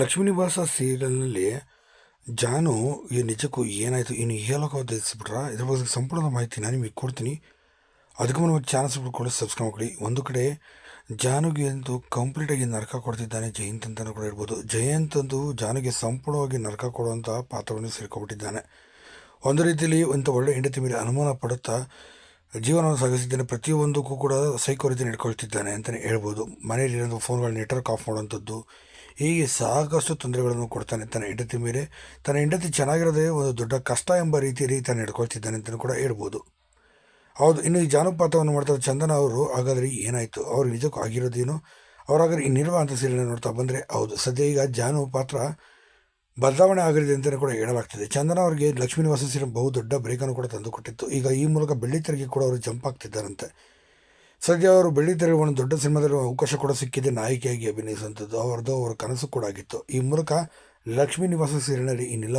ಲಕ್ಷ್ಮೀ ನಿವಾಸ ಸೀರಿಯಲ್ನಲ್ಲಿ ಜಾನು, ಈ ನಿಜಕ್ಕೂ ಏನಾಯಿತು? ಇನ್ನು ಹೇಳೋಕೆ ಉದ್ದೇಶಿಸ್ಬಿಟ್ರ ಇದ್ರ ಬಗ್ಗೆ ಸಂಪೂರ್ಣ ಮಾಹಿತಿ ನಾನು ನಿಮಗೆ ಕೊಡ್ತೀನಿ. ಅದಕ್ಕೆ ಮುನ್ನ ಚಾನಲ್ಸ್ ಕೂಡ ಸಬ್ಸ್ಕ್ರೈಬ್ ಮಾಡಿ. ಒಂದು ಕಡೆ ಜಾನುಗೆ ಅಂತೂ ಕಂಪ್ಲೀಟಾಗಿ ನರಕ ಕೊಡ್ತಿದ್ದಾನೆ ಜಯಂತ್ ಅಂತಲೂ ಕೂಡ ಇರ್ಬೋದು ಜಯಂತ್ ಅಂದು ಜಾನುಗೆ ಸಂಪೂರ್ಣವಾಗಿ ನರಕ ಕೊಡುವಂಥ ಪಾತ್ರವನ್ನು ಸೇರ್ಕೊಬಿಟ್ಟಿದ್ದಾನೆ. ಒಂದು ರೀತಿಯಲ್ಲಿ ಇಂಥ ಒಳ್ಳೆ ಹೆಂಡತಿ ಮೇಲೆ ಅನುಮಾನ ಪಡುತ್ತಾ ಜೀವನವನ್ನು ಸಾಗಿಸಿದ್ದಾನೆ. ಪ್ರತಿಯೊಂದಕ್ಕೂ ಕೂಡ ಸೈಕೋ ರೀತಿ ನಡ್ಕೊಳ್ತಿದ್ದಾನೆ ಅಂತಲೇ ಹೇಳ್ಬೋದು. ಮನೆಯಲ್ಲಿರೋ ಫೋನ್ಗಳ ನೆಟ್ವರ್ಕ್ ಆಫ್ ಮಾಡುವಂಥದ್ದು ಹೀಗೆ ಸಾಕಷ್ಟು ತೊಂದರೆಗಳನ್ನು ಕೊಡ್ತಾನೆ ತನ್ನ ಹೆಂಡತಿ ಮೇಲೆ. ತನ್ನ ಹೆಂಡತಿ ಚೆನ್ನಾಗಿರೋದೇ ಒಂದು ದೊಡ್ಡ ಕಷ್ಟ ಎಂಬ ರೀತಿಯಲ್ಲಿ ತಾನು ಹಿಡ್ಕೊಳ್ತಿದ್ದಾನೆ ಅಂತಲೂ ಕೂಡ ಹೇಳ್ಬೋದು. ಹೌದು, ಇನ್ನು ಈ ಜಾನಪಾತವನ್ನು ಮಾಡ್ತಾರೆ ಚಂದನ ಅವರು ಹಾಗಾದರೆ ಏನಾಯಿತು? ಅವ್ರು ನಿಜಕ್ಕೂ ಆಗಿರೋದೇನು? ಅವರಾಗಲಿ ಈ ನಿರ್ವಹ ಅಂತ ಸೀರಿಯಲ್ ನೋಡ್ತಾ ಬಂದರೆ ಹೌದು, ಸದ್ಯ ಈಗ ಜಾನು ಪಾತ್ರ ಬದಲಾವಣೆ ಆಗಲಿದೆ ಅಂತಲೇ ಕೂಡ ಹೇಳಲಾಗ್ತಿದೆ. ಚಂದನ ಅವರಿಗೆ ಲಕ್ಷ್ಮೀ ನಿವಾಸ ಸೀರೆ ಬಹು ದೊಡ್ಡ ಬ್ರೇಕನ್ನು ಕೂಡ ತಂದುಕೊಟ್ಟಿತ್ತು. ಈಗ ಈ ಮೂಲಕ ಬೆಳ್ಳಿ ತೆರಿಗೆ ಕೂಡ ಅವರು ಜಂಪ್ ಆಗ್ತಿದ್ದಾರಂತೆ. ಸದ್ಯ ಅವರು ಬೆಳ್ಳಿತೆರೆಗೆ ಒಂದು ದೊಡ್ಡ ಸಿನಿಮಾದಲ್ಲಿ ಅವಕಾಶ ಕೂಡ ಸಿಕ್ಕಿದೆ. ನಾಯಕಿಯಾಗಿ ಅಭಿನಯಿಸುವಂಥದ್ದು ಅವರದ್ದು, ಅವರ ಕನಸು ಕೂಡ ಆಗಿತ್ತು. ಈ ಮೂಲಕ ಲಕ್ಷ್ಮೀ ನಿವಾಸ ಸೀರಿಯಲ್ನಲ್ಲಿ ಇನ್ನಿಲ್ಲ